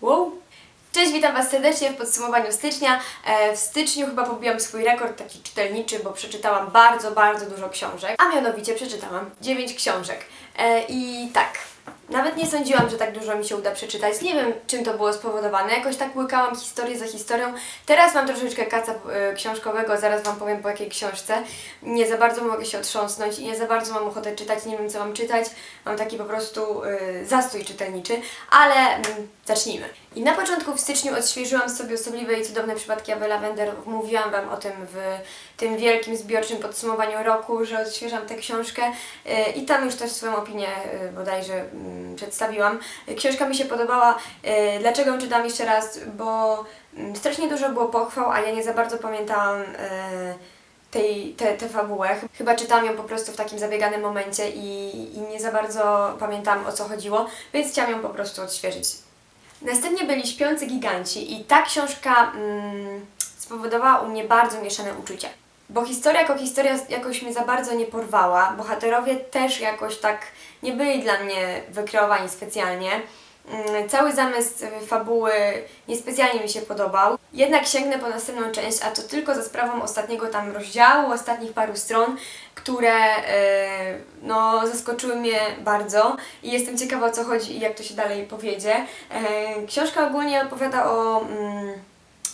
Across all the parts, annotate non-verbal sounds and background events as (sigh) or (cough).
Wow. Cześć, witam Was serdecznie w podsumowaniu stycznia. E, W styczniu chyba pobiłam swój rekord taki czytelniczy, bo przeczytałam bardzo, bardzo dużo książek, a mianowicie przeczytałam 9 książek. E, I tak, nawet nie sądziłam, że tak dużo mi się uda przeczytać. Nie wiem, czym to było spowodowane. Jakoś tak łykałam historię za historią. Teraz mam troszeczkę kaca e, książkowego, zaraz Wam powiem po jakiej książce. Nie za bardzo mogę się otrząsnąć i nie za bardzo mam ochotę czytać, nie wiem co mam czytać. Mam taki po prostu e, zastój czytelniczy, ale mm, zacznijmy. I na początku w styczniu odświeżyłam sobie osobliwe i cudowne przypadki Aby Lavender. Mówiłam Wam o tym w tym wielkim zbiorczym podsumowaniu roku, że odświeżam tę książkę e, i tam już też swoją opinię e, bodajże mm, przedstawiłam. Książka mi się podobała. E, Dlaczego ją czytam jeszcze raz? Bo mm, strasznie dużo było pochwał, a ja nie za bardzo pamiętałam tej, te, tę fabułę. Chyba czytałam ją po prostu w takim zabieganym momencie i, i nie za bardzo pamiętam o co chodziło, więc chciałam ją po prostu odświeżyć. Następnie byli Śpiący Giganci i ta książka mm, spowodowała u mnie bardzo mieszane uczucia. Bo historia jako historia jakoś mnie za bardzo nie porwała. Bohaterowie też jakoś tak nie byli dla mnie wykreowani specjalnie. Mm, Cały zamysł y, fabuły niespecjalnie mi się podobał. Jednak sięgnę po następną część, a to tylko za sprawą ostatniego tam rozdziału, ostatnich paru stron, które e, no, zaskoczyły mnie bardzo i jestem ciekawa o co chodzi i jak to się dalej powiedzie. E, książka ogólnie opowiada o... Mm,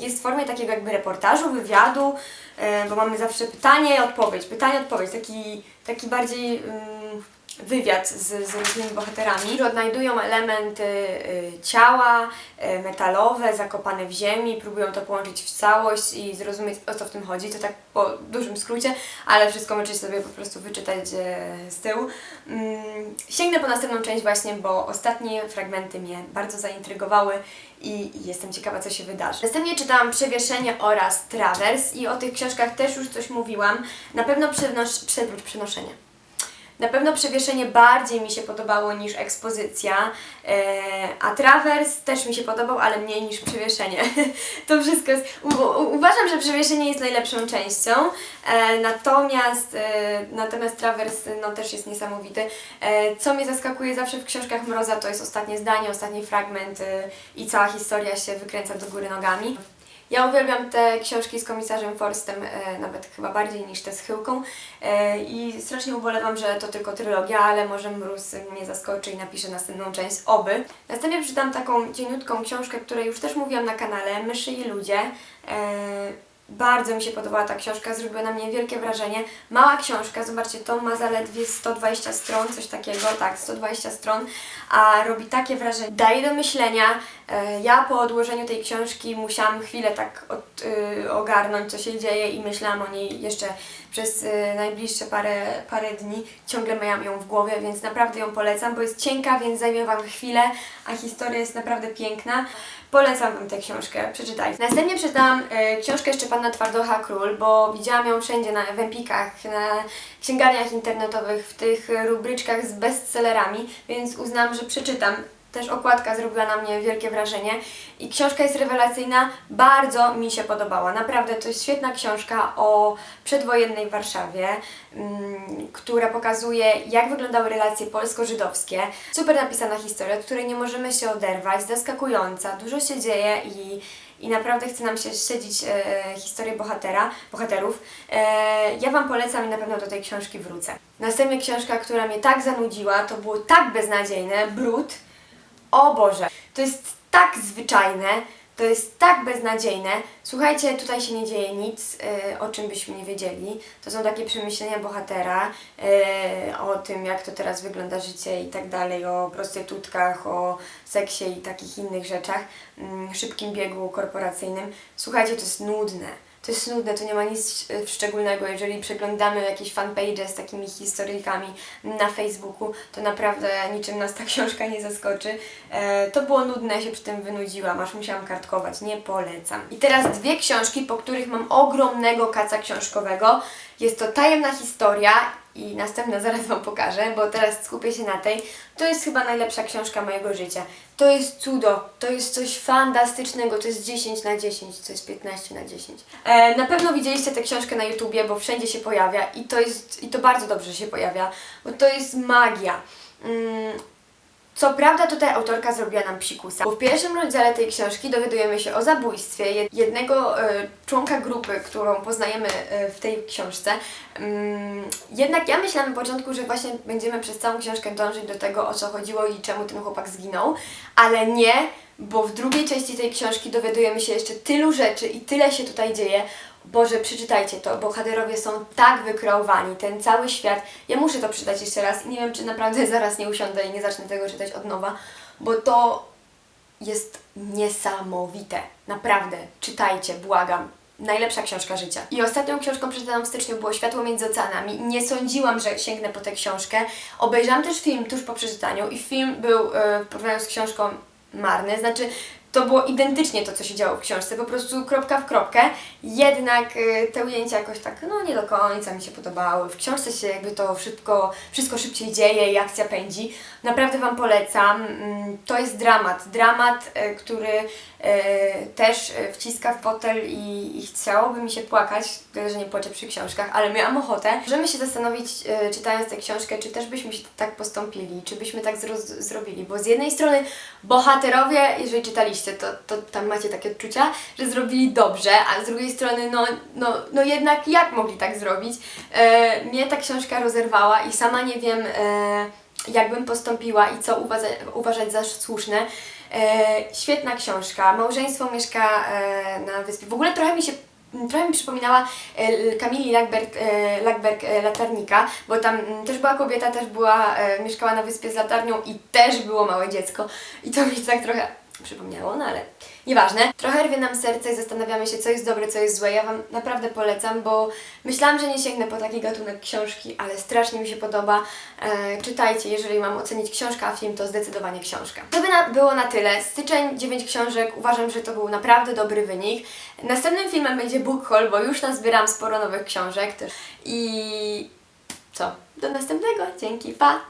jest w formie takiego jakby reportażu, wywiadu, bo mamy zawsze pytanie, odpowiedź, pytanie, odpowiedź, taki, taki bardziej mm, wywiad z, z różnymi bohaterami, którzy odnajdują elementy y, ciała y, metalowe, zakopane w ziemi, próbują to połączyć w całość i zrozumieć o co w tym chodzi. To tak po dużym skrócie, ale wszystko możecie sobie po prostu wyczytać e, z tyłu. Mm, Sięgnę po następną część właśnie, bo ostatnie fragmenty mnie bardzo zaintrygowały i, jestem ciekawa, co się wydarzy. Następnie czytałam Przewieszenie oraz Travers i o tych książkach też już coś mówiłam. Na pewno przenos- przewrót przenoszenie. Na pewno przewieszenie bardziej mi się podobało niż ekspozycja, e, a trawers też mi się podobał, ale mniej niż przewieszenie. (laughs) to wszystko jest. Uważam, że przewieszenie jest najlepszą częścią, e, natomiast, e, natomiast trawers no, też jest niesamowity. Co mnie zaskakuje zawsze w książkach Mroza, to jest ostatnie zdanie, ostatni fragment i cała historia się wykręca do góry nogami. Ja uwielbiam te książki z komisarzem Forstem, e, nawet chyba bardziej niż te z Chyłką e, i strasznie ubolewam, że to tylko trylogia, ale może Mróz mnie zaskoczy i napisze następną część, oby. Następnie przeczytam taką cieniutką książkę, której już też mówiłam na kanale, Myszy i ludzie. E, bardzo mi się podobała ta książka, zrobiła na mnie wielkie wrażenie. Mała książka, zobaczcie, to ma zaledwie 120 stron, coś takiego, tak, 120 stron, a robi takie wrażenie, daje do myślenia. E, Ja po odłożeniu tej książki musiałam chwilę tak od, y, ogarnąć, co się dzieje i myślałam o niej jeszcze przez y, najbliższe parę, parę dni. Ciągle miałam ją w głowie, więc naprawdę ją polecam, bo jest cienka, więc zajmie Wam chwilę, a historia jest naprawdę piękna. Polecam Wam tę książkę, przeczytajcie. Następnie przeczytałam e, książkę Szczepana Twardocha Król, bo widziałam ją wszędzie na Wempikach, na księgarniach internetowych, w tych rubryczkach z bestsellerami, więc uznałam, że przeczytam. Też okładka zrobiła na mnie wielkie wrażenie i książka jest rewelacyjna, bardzo mi się podobała. Naprawdę to jest świetna książka o przedwojennej Warszawie, mm, która pokazuje jak wyglądały relacje polsko-żydowskie. Super napisana historia, od której nie możemy się oderwać, zaskakująca, dużo się dzieje i i naprawdę chce nam się śledzić e, historię bohatera, bohaterów. E, ja Wam polecam i na pewno do tej książki wrócę. Następnie książka, która mnie tak zanudziła, to było tak beznadziejne, Brud. O Boże, to jest tak zwyczajne, to jest tak beznadziejne. Słuchajcie, tutaj się nie dzieje nic, e, o czym byśmy nie wiedzieli. To są takie przemyślenia bohatera e, o tym, jak to teraz wygląda życie i tak dalej, o prostytutkach, o seksie i takich innych rzeczach, mm, szybkim biegu korporacyjnym. Słuchajcie, to jest nudne. To jest nudne, to nie ma nic e, szczególnego. Jeżeli przeglądamy jakieś fanpage z takimi historyjkami na Facebooku, to naprawdę niczym nas ta (laughs) książka nie zaskoczy. E, to było nudne, ja się przy tym wynudziłam, aż musiałam kartkować. Nie polecam. I teraz dwie książki, po których mam ogromnego kaca książkowego. Jest to Tajemna Historia i następna zaraz Wam pokażę, bo teraz skupię się na tej. To jest chyba najlepsza książka mojego życia. To jest cudo, to jest coś fantastycznego, to jest 10 na 10, to jest 15 na 10. E, na pewno widzieliście tę książkę na YouTubie, bo wszędzie się pojawia i to jest, i to bardzo dobrze się pojawia, bo to jest magia. Mm, Co prawda tutaj autorka zrobiła nam psikusa, bo w pierwszym rozdziale tej książki dowiadujemy się o zabójstwie jed- jednego e, członka grupy, którą poznajemy e, w tej książce. Mm, jednak ja myślałam na początku, że właśnie będziemy przez całą książkę dążyć do tego, o co chodziło i czemu ten chłopak zginął, ale nie, bo w drugiej części tej książki dowiadujemy się jeszcze tylu rzeczy i tyle się tutaj dzieje. Boże, przeczytajcie to, bohaterowie są tak wykreowani, ten cały świat. Ja muszę to przeczytać jeszcze raz i nie wiem, czy naprawdę (laughs) zaraz nie usiądę i nie zacznę tego czytać od nowa, bo to jest niesamowite. Naprawdę, czytajcie, błagam. Najlepsza książka życia. I ostatnią książką przeczytaną w styczniu było Światło między oceanami. Nie sądziłam, że sięgnę po tę książkę. Obejrzałam też film tuż po przeczytaniu i film był e, w porównaniu z książką marny. Znaczy, to było identycznie to, co się działo w książce, po prostu kropka w kropkę. Jednak e, te ujęcia jakoś tak, no nie do końca mi się podobały. W książce się jakby to wszystko, wszystko szybciej dzieje i akcja pędzi. Naprawdę Wam polecam. Mm, To jest dramat. Dramat, e, który też e, wciska w fotel i, i chciałoby mi się płakać, że nie płaczę przy książkach, ale miałam ochotę. Możemy się zastanowić, e, czytając tę książkę, czy też byśmy się tak postąpili, czy byśmy tak zrobili, bo z jednej strony bohaterowie, jeżeli czytaliście, to, to tam macie takie odczucia, że zrobili dobrze, a z drugiej strony, no, no, no jednak jak mogli tak zrobić? E, mnie ta książka rozerwała i sama nie wiem, e, jakbym postąpiła i co uważa- uważać za słuszne. E, świetna książka. Małżeństwo mieszka e, na wyspie. W ogóle trochę mi się Trochę mi przypominała e, Kamili Lackberg, Lackberg Latarnika, bo tam mm, też była kobieta, też była, mieszkała na wyspie z latarnią i też było małe dziecko. I to mi tak trochę przypomniało, no ale nieważne. Trochę rwie nam serce i zastanawiamy się, co jest dobre, co jest złe. Ja Wam naprawdę polecam, bo myślałam, że nie sięgnę po taki gatunek książki, ale strasznie mi się podoba. E, czytajcie, jeżeli mam ocenić książkę, a film to zdecydowanie książka. To by na, było na tyle. Styczeń 9 książek. Uważam, że to był naprawdę dobry wynik. Następnym filmem będzie book haul, bo już nazbieram sporo nowych książek. I co? Do następnego. Dzięki, pa!